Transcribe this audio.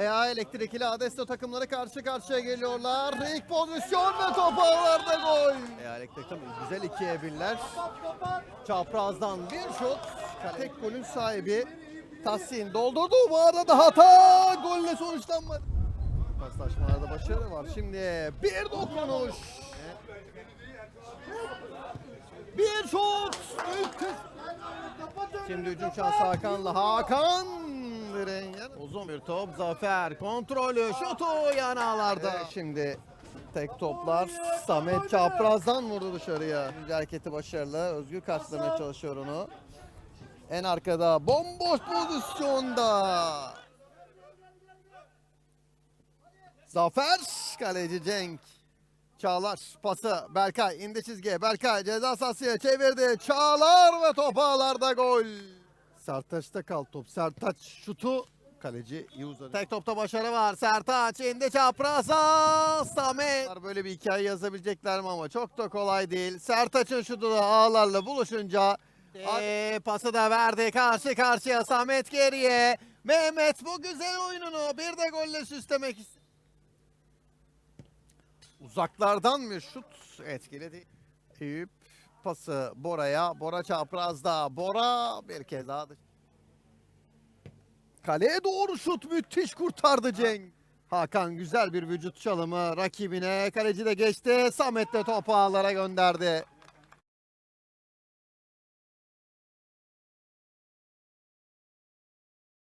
EA Elektrik ile Adesto takımları karşı karşıya geliyorlar. İlk pozisyon ve top ağlarda gol. EA Elektrik takımı güzel ikiye birler. Çaprazdan bir şut. Tek golün sahibi Tahsin doldurdu. Bu arada hata golle sonuçlanmadı. Paslaşmalarda başarı var. Şimdi bir dokunuş. Bir şut. Şimdi hücum şansı Hakan'la. Hakan direğin Uzun bir top. Zafer kontrolü. Şutu yanağlarda. şimdi tek toplar. Samet çaprazdan vurdu dışarıya. Hareketi başarılı. Özgür karşılamaya çalışıyor onu. En arkada bomboş pozisyonda. Zafer kaleci Cenk. Çağlar pası Berkay indi çizgiye. Berkay ceza sahasıya çevirdi. Çağlar ve top ağlarda gol. Sertaç'ta kal top. Sertaç şutu kaleci iyi uzadı. Tek topta başarı var. Sertaç indi çapraza. Samet. Böyle bir hikaye yazabilecekler mi ama çok da kolay değil. Sertaç'ın şutu da ağlarla buluşunca ee, pası da verdi karşı karşıya Samet geriye. Mehmet bu güzel oyununu bir de golle süslemek istiyor. Uzaklardan bir şut etkili değil. Eyüp pası Bora'ya. Bora çaprazda. Bora bir kez daha. Kaleye doğru şut müthiş kurtardı Cenk. Hakan güzel bir vücut çalımı rakibine. Kaleci de geçti. Samet de topu ağlara gönderdi.